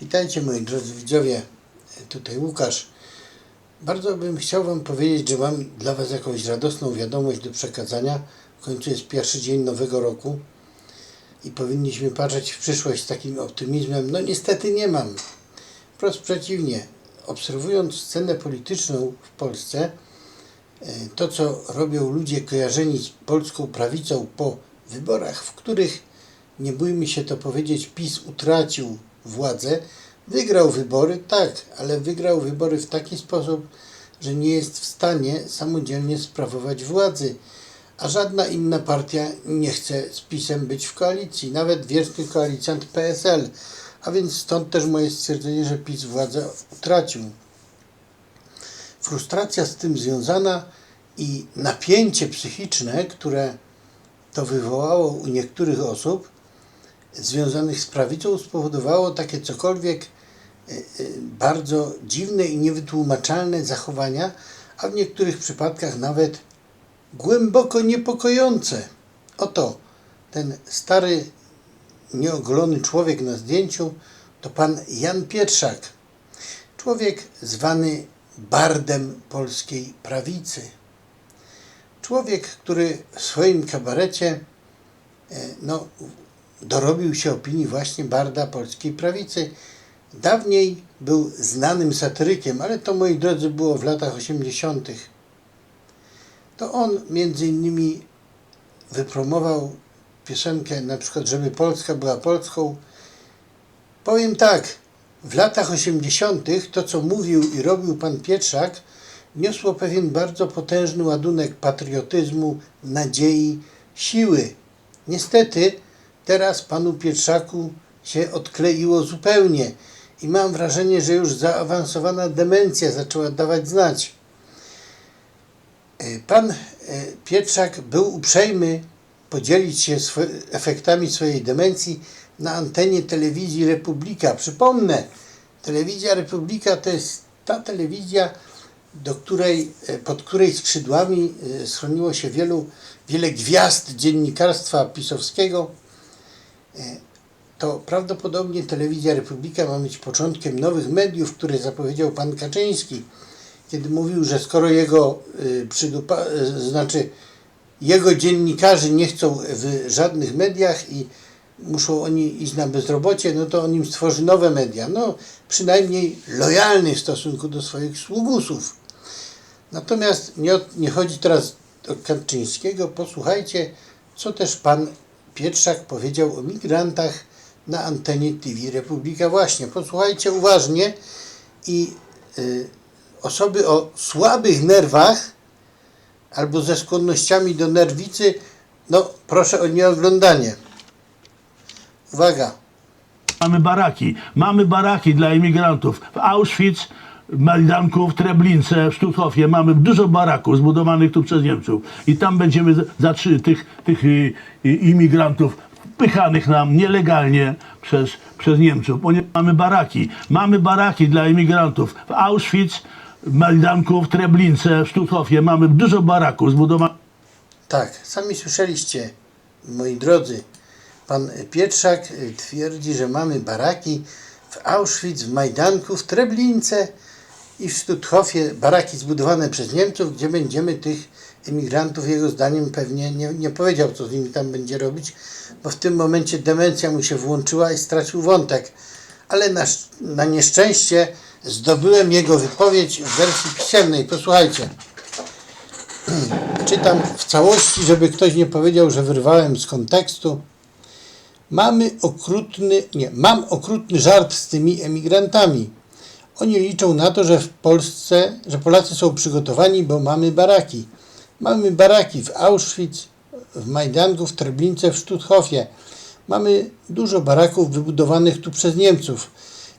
Witajcie moi drodzy widzowie, tutaj Łukasz. Bardzo bym chciał Wam powiedzieć, że mam dla Was jakąś radosną wiadomość do przekazania. W końcu jest pierwszy dzień nowego roku i powinniśmy patrzeć w przyszłość z takim optymizmem. No niestety nie mam. Wprost przeciwnie. Obserwując scenę polityczną w Polsce, e, to co robią ludzie kojarzeni z polską prawicą po wyborach, w których, nie bójmy się to powiedzieć, PiS utracił władzę, wygrał wybory, tak, ale wygrał wybory w taki sposób, że nie jest w stanie samodzielnie sprawować władzy, a żadna inna partia nie chce z PiSem być w koalicji, nawet wieczny koalicjant PSL, a więc stąd też moje stwierdzenie, że PiS władzę utracił. Frustracja z tym związana i napięcie psychiczne, które to wywołało u niektórych osób związanych z prawicą, spowodowało takie cokolwiek e, e, bardzo dziwne i niewytłumaczalne zachowania, a w niektórych przypadkach nawet głęboko niepokojące. Oto ten stary, nieogolony człowiek na zdjęciu to pan Jan Pietrzak. Człowiek zwany bardem polskiej prawicy. Człowiek, który w swoim kabarecie e, no, dorobił się opinii właśnie barda polskiej prawicy. Dawniej był znanym satyrykiem, ale to, moi drodzy, było w latach 80. To on między innymi wypromował piosenkę na przykład, żeby Polska była Polską. Powiem tak, w latach 80. to, co mówił i robił pan Pietrzak, niosło pewien bardzo potężny ładunek patriotyzmu, nadziei, siły. Niestety, teraz panu Pietrzaku się odkleiło zupełnie i mam wrażenie, że już zaawansowana demencja zaczęła dawać znać. E, Pan e, Pietrzak był uprzejmy podzielić się efektami swojej demencji na antenie telewizji Republika. Przypomnę, telewizja Republika to jest ta telewizja, do której, e, pod której skrzydłami schroniło się wielu, wiele gwiazd dziennikarstwa pisowskiego. E, To prawdopodobnie telewizja Republika ma być początkiem nowych mediów, które zapowiedział pan Kaczyński, kiedy mówił, że skoro jego y, przydupa, y, znaczy jego dziennikarze nie chcą w żadnych mediach i muszą oni iść na bezrobocie, no to on im stworzy nowe media. No, przynajmniej lojalny w stosunku do swoich sługusów. Natomiast nie, nie chodzi teraz o Kaczyńskiego. Posłuchajcie, co też pan Pietrzak powiedział o migrantach na antenie TV Republika. Właśnie, posłuchajcie uważnie i y, osoby o słabych nerwach albo ze skłonnościami do nerwicy, no proszę o nieoglądanie. Uwaga. Mamy baraki. Mamy baraki dla imigrantów. W Auschwitz, Majdanku, w Treblince, w Sztuthofie mamy dużo baraków zbudowanych tu przez Niemców. I tam będziemy za- zatrzy tych, tych y, y, imigrantów wpychanych nam nielegalnie przez, przez Niemców. Ponieważ mamy baraki. Mamy baraki dla imigrantów. W Auschwitz, Majdanku, w Treblince, w Sztuthofie mamy dużo baraków zbudowanych Tak, sami słyszeliście, moi drodzy. Pan Pietrzak twierdzi, że mamy baraki w Auschwitz, w Majdanku, w Treblince i w Stutthofie, baraki zbudowane przez Niemców, gdzie będziemy tych emigrantów, jego zdaniem pewnie nie, nie powiedział, co z nimi tam będzie robić, bo w tym momencie demencja mu się włączyła i stracił wątek. Ale na, na nieszczęście zdobyłem jego wypowiedź w wersji pisemnej. Posłuchajcie. Czytam w całości, żeby ktoś nie powiedział, że wyrwałem z kontekstu. Mamy okrutny, nie, mam okrutny żart z tymi emigrantami. Oni liczą na to, że w Polsce, że Polacy są przygotowani, bo mamy baraki. Mamy baraki w Auschwitz, w Majdanku, w Treblince, w Stutthofie. Mamy dużo baraków wybudowanych tu przez Niemców.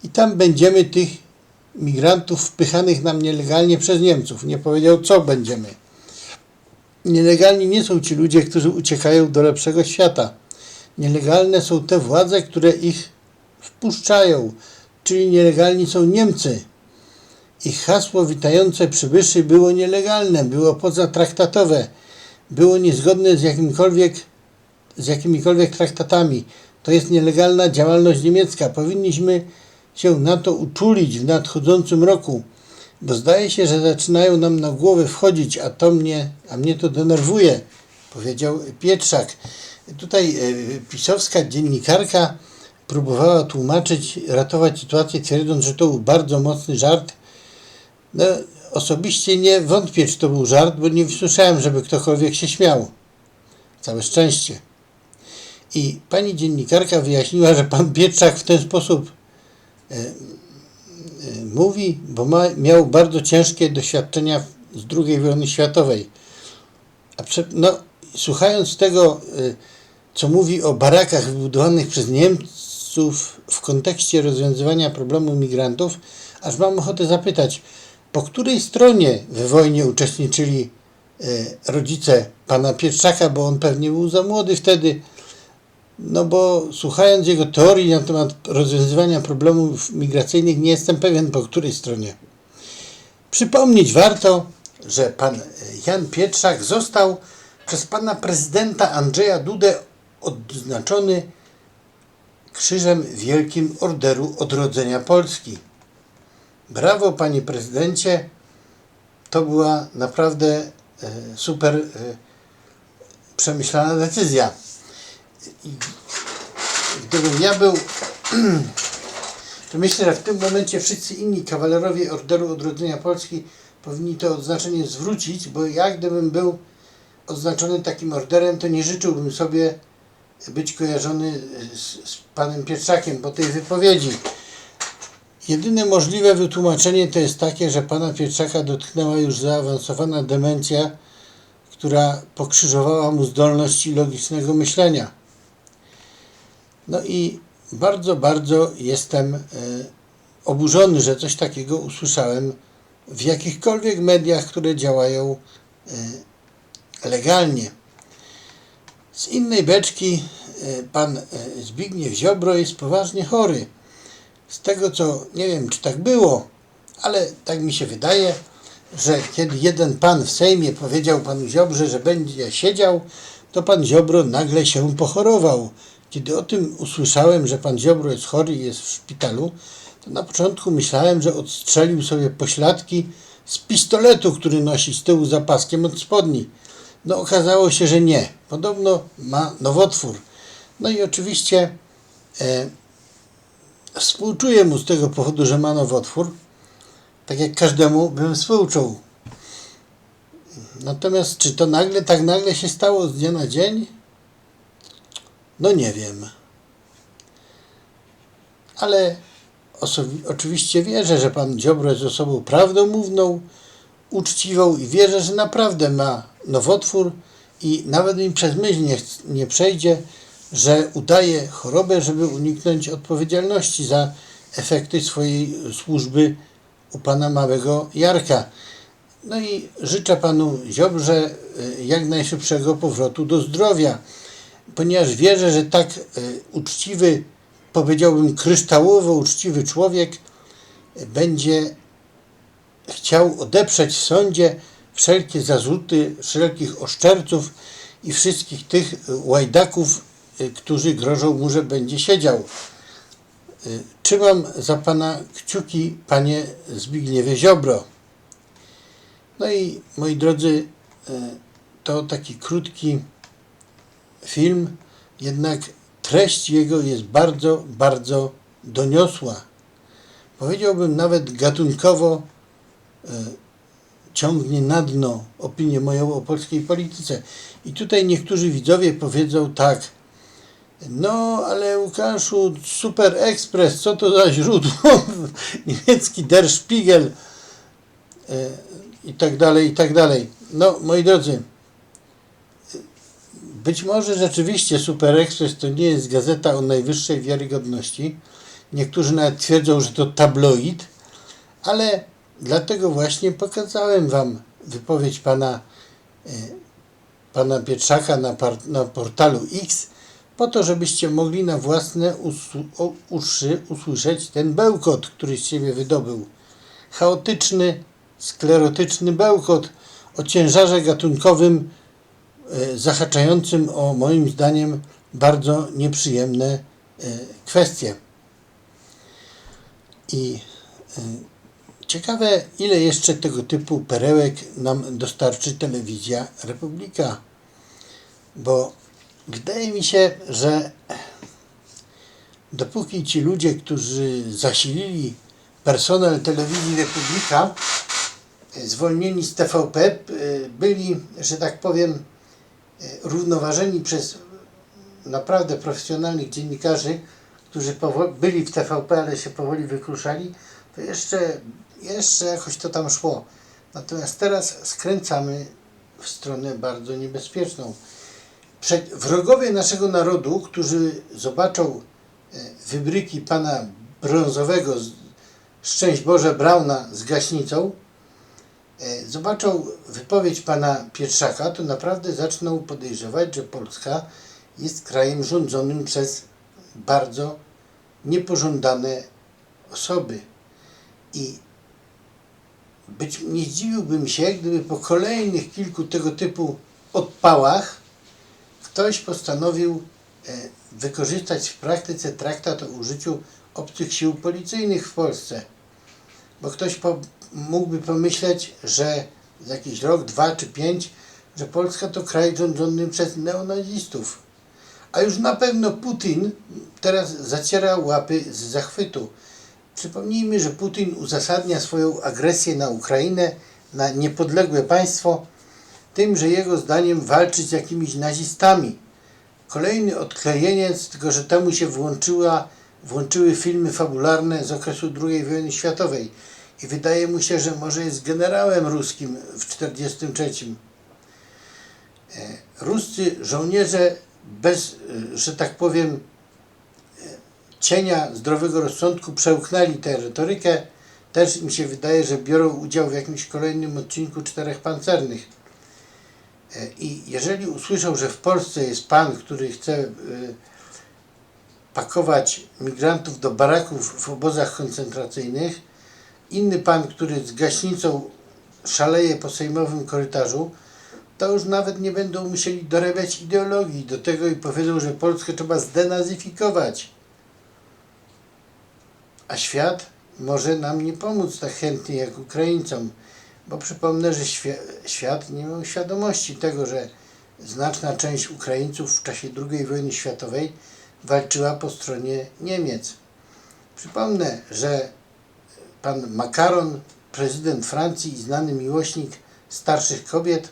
I tam będziemy tych migrantów wpychanych nam nielegalnie przez Niemców. Nie powiedział, co będziemy. Nielegalni nie są ci ludzie, którzy uciekają do lepszego świata. Nielegalne są te władze, które ich wpuszczają, czyli nielegalni są Niemcy. Ich hasło witające przybyszy było nielegalne, było pozatraktatowe, było niezgodne z jakimkolwiek z jakimikolwiek traktatami. To jest nielegalna działalność niemiecka. Powinniśmy się na to uczulić w nadchodzącym roku, bo zdaje się, że zaczynają nam na głowę wchodzić, a to mnie, a mnie to denerwuje, powiedział Pietrzak. Tutaj e, pisowska dziennikarka próbowała tłumaczyć, ratować sytuację, twierdząc, że to był bardzo mocny żart. No, osobiście nie wątpię, czy to był żart, bo nie słyszałem, żeby ktokolwiek się śmiał. Całe szczęście. I pani dziennikarka wyjaśniła, że pan Pietrzak w ten sposób e, e, mówi, bo ma, miał bardzo ciężkie doświadczenia z II wojny światowej. A prze, no, słuchając tego, e, co mówi o barakach wybudowanych przez Niemców w kontekście rozwiązywania problemu migrantów, aż mam ochotę zapytać, po której stronie w wojnie uczestniczyli e, rodzice pana Pietrzaka, bo on pewnie był za młody wtedy, no bo słuchając jego teorii na temat rozwiązywania problemów migracyjnych, nie jestem pewien po której stronie. Przypomnieć warto, że pan Jan Pietrzak został przez pana prezydenta Andrzeja Dudę odznaczony Krzyżem Wielkim Orderu Odrodzenia Polski. Brawo, panie prezydencie. To była naprawdę e, super e, przemyślana decyzja. Gdybym ja był, to myślę, że w tym momencie wszyscy inni kawalerowie Orderu Odrodzenia Polski powinni to odznaczenie zwrócić, bo ja gdybym był odznaczony takim orderem, to nie życzyłbym sobie być kojarzony z, z panem Pietrzakiem po tej wypowiedzi. Jedyne możliwe wytłumaczenie to jest takie, że pana Pietrzaka dotknęła już zaawansowana demencja, która pokrzyżowała mu zdolności logicznego myślenia. No i bardzo, bardzo jestem e, oburzony, że coś takiego usłyszałem w jakichkolwiek mediach, które działają e, legalnie. Z innej beczki e, pan e, Zbigniew Ziobro jest poważnie chory. Z tego co nie wiem, czy tak było, ale tak mi się wydaje, że kiedy jeden pan w Sejmie powiedział panu Ziobrze, że będzie siedział, to pan Ziobro nagle się pochorował. Kiedy o tym usłyszałem, że pan Ziobro jest chory i jest w szpitalu, to na początku myślałem, że odstrzelił sobie pośladki z pistoletu, który nosi z tyłu za paskiem od spodni. No okazało się, że nie. Podobno ma nowotwór. No i oczywiście e, współczuję mu z tego powodu, że ma nowotwór. Tak jak każdemu bym współczuł. Natomiast czy to nagle, tak nagle się stało z dnia na dzień? No nie wiem. Ale oczywiście wierzę, że pan Ziobro jest osobą prawdomówną, uczciwą i wierzę, że naprawdę ma nowotwór i nawet mi przez myśl nie, nie przejdzie, że udaje chorobę, żeby uniknąć odpowiedzialności za efekty swojej służby u pana małego Jarka. No i życzę panu Ziobrze y, jak najszybszego powrotu do zdrowia, ponieważ wierzę, że tak y, uczciwy, powiedziałbym kryształowo uczciwy człowiek będzie chciał odeprzeć w sądzie wszelkie zarzuty wszelkich oszczerców i wszystkich tych łajdaków, y, którzy grożą mu, że będzie siedział. Y, Trzymam za pana kciuki, panie Zbigniewie Ziobro. No i moi drodzy, y, to taki krótki film, jednak treść jego jest bardzo, bardzo doniosła. Powiedziałbym nawet gatunkowo ciągnie na dno opinię moją o polskiej polityce. I tutaj niektórzy widzowie powiedzą tak, no ale Łukaszu, Super Express, co to za źródło? Niemiecki Der Spiegel e, i tak dalej, i tak dalej. No, moi drodzy, być może rzeczywiście Super Express to nie jest gazeta o najwyższej wiarygodności. Niektórzy nawet twierdzą, że to tabloid, ale dlatego właśnie pokazałem Wam wypowiedź pana, e, pana Pietrzaka na, na portalu X, po to, żebyście mogli na własne uszy usłyszeć ten bełkot, który z siebie wydobył. Chaotyczny, sklerotyczny bełkot o ciężarze gatunkowym e, zahaczającym o moim zdaniem bardzo nieprzyjemne e, kwestie. I ciekawe, ile jeszcze tego typu perełek nam dostarczy telewizja Republika. Bo wydaje mi się, że dopóki ci ludzie, którzy zasilili personel telewizji Republika, y, zwolnieni z TVP, y, byli, że tak powiem, y, równoważeni przez naprawdę profesjonalnych dziennikarzy, którzy byli w TVP, ale się powoli wykruszali, to jeszcze, jeszcze jakoś to tam szło. Natomiast teraz skręcamy w stronę bardzo niebezpieczną. Prze- wrogowie naszego narodu, którzy zobaczą e, wybryki pana brązowego, szczęść Boże Brauna z gaśnicą, e, zobaczą wypowiedź pana Pietrzaka, to naprawdę zaczną podejrzewać, że Polska jest krajem rządzonym przez bardzo niepożądane osoby. I być nie zdziwiłbym się, gdyby po kolejnych kilku tego typu odpałach ktoś postanowił e, wykorzystać w praktyce traktat o użyciu obcych sił policyjnych w Polsce. Bo ktoś po, mógłby pomyśleć, że za jakiś rok, dwa czy pięć, że Polska to kraj rządzony przez neonazistów. A już na pewno Putin teraz zaciera łapy z zachwytu. Przypomnijmy, że Putin uzasadnia swoją agresję na Ukrainę, na niepodległe państwo, tym, że jego zdaniem walczy z jakimiś nazistami. Kolejny odklejeniec, tylko że temu się włączyła, włączyły filmy fabularne z okresu II wojny światowej i wydaje mu się, że może jest generałem ruskim w 1943. E, Ruscy żołnierze bez, e, że tak powiem, cienia zdrowego rozsądku przełknęli tę retorykę. Też mi się wydaje, że biorą udział w jakimś kolejnym odcinku czterech pancernych. E, I jeżeli usłyszą, że w Polsce jest pan, który chce e, pakować migrantów do baraków w obozach koncentracyjnych, inny pan, który z gaśnicą szaleje po sejmowym korytarzu, to już nawet nie będą musieli dorabiać ideologii do tego i powiedzą, że Polskę trzeba zdenazyfikować. A świat może nam nie pomóc tak chętnie jak Ukraińcom, bo przypomnę, że świ- świat nie miał świadomości tego, że znaczna część Ukraińców w czasie II wojny światowej walczyła po stronie Niemiec. Przypomnę, że pan Makaron, prezydent Francji i znany miłośnik starszych kobiet,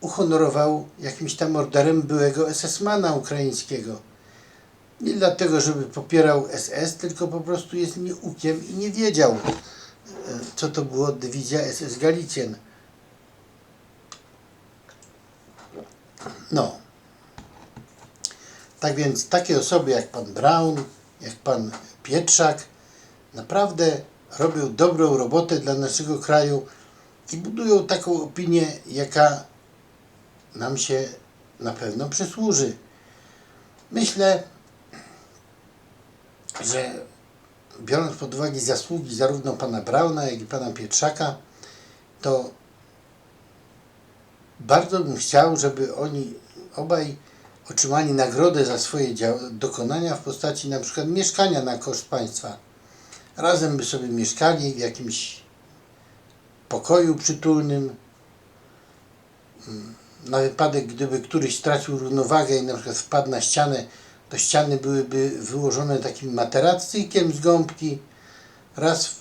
uhonorował jakimś tam orderem byłego SS-mana ukraińskiego. Nie dlatego, żeby popierał SS, tylko po prostu jest nieukiem i nie wiedział, e, co to było dywizja SS Galicjen. No. Tak więc takie osoby jak pan Braun, jak pan Pietrzak naprawdę robią dobrą robotę dla naszego kraju i budują taką opinię, jaka nam się na pewno przysłuży. Myślę, że biorąc pod uwagę zasługi zarówno pana Brauna, jak i pana Pietrzaka, to bardzo bym chciał, żeby oni obaj otrzymali nagrodę za swoje dokonania w postaci na przykład mieszkania na koszt państwa. Razem by sobie mieszkali w jakimś pokoju przytulnym, na wypadek, gdyby któryś stracił równowagę i na przykład wpadł na ścianę, to ściany byłyby wyłożone takim materacykiem z gąbki. Raz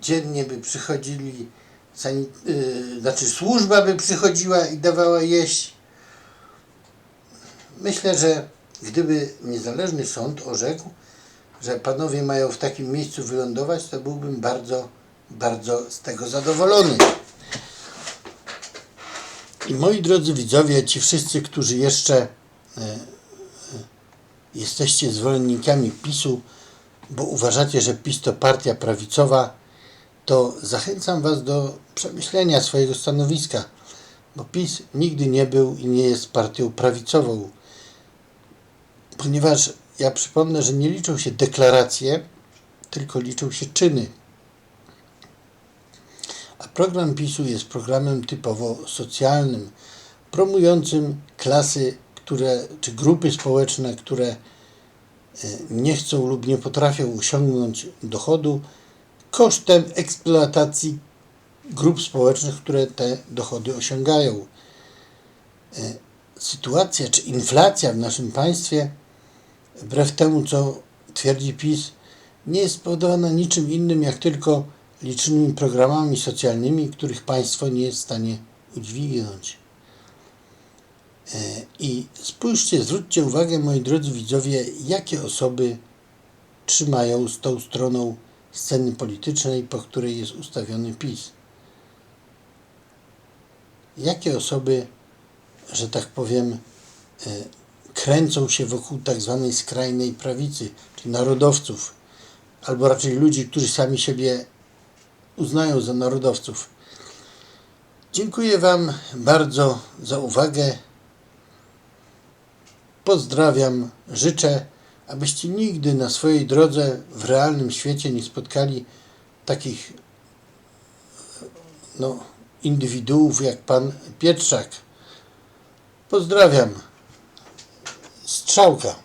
dziennie by przychodzili, yy, znaczy służba by przychodziła i dawała jeść. Myślę, że gdyby niezależny sąd orzekł, że panowie mają w takim miejscu wylądować, to byłbym bardzo, bardzo z tego zadowolony. I moi drodzy widzowie, ci wszyscy, którzy jeszcze e, jesteście zwolennikami PiSu, bo uważacie, że PiS to partia prawicowa, to zachęcam Was do przemyślenia swojego stanowiska, bo PiS nigdy nie był i nie jest partią prawicową, ponieważ ja przypomnę, że nie liczą się deklaracje, tylko liczą się czyny. A program PiSu jest programem typowo socjalnym, promującym klasy, które, czy grupy społeczne, które e, nie chcą lub nie potrafią osiągnąć dochodu kosztem eksploatacji grup społecznych, które te dochody osiągają. E, Sytuacja czy inflacja w naszym państwie, wbrew temu co twierdzi PiS, nie jest spowodowana niczym innym jak tylko licznymi programami socjalnymi, których państwo nie jest w stanie udźwignąć. E, I spójrzcie, zwróćcie uwagę, moi drodzy widzowie, jakie osoby trzymają z tą stroną sceny politycznej, po której jest ustawiony PiS. Jakie osoby, że tak powiem, e, kręcą się wokół tak zwanej skrajnej prawicy, czyli narodowców, albo raczej ludzi, którzy sami siebie uznają za narodowców. Dziękuję Wam bardzo za uwagę. Pozdrawiam, życzę, abyście nigdy na swojej drodze w realnym świecie nie spotkali takich no, indywiduów jak pan Pietrzak. Pozdrawiam. Strzałka.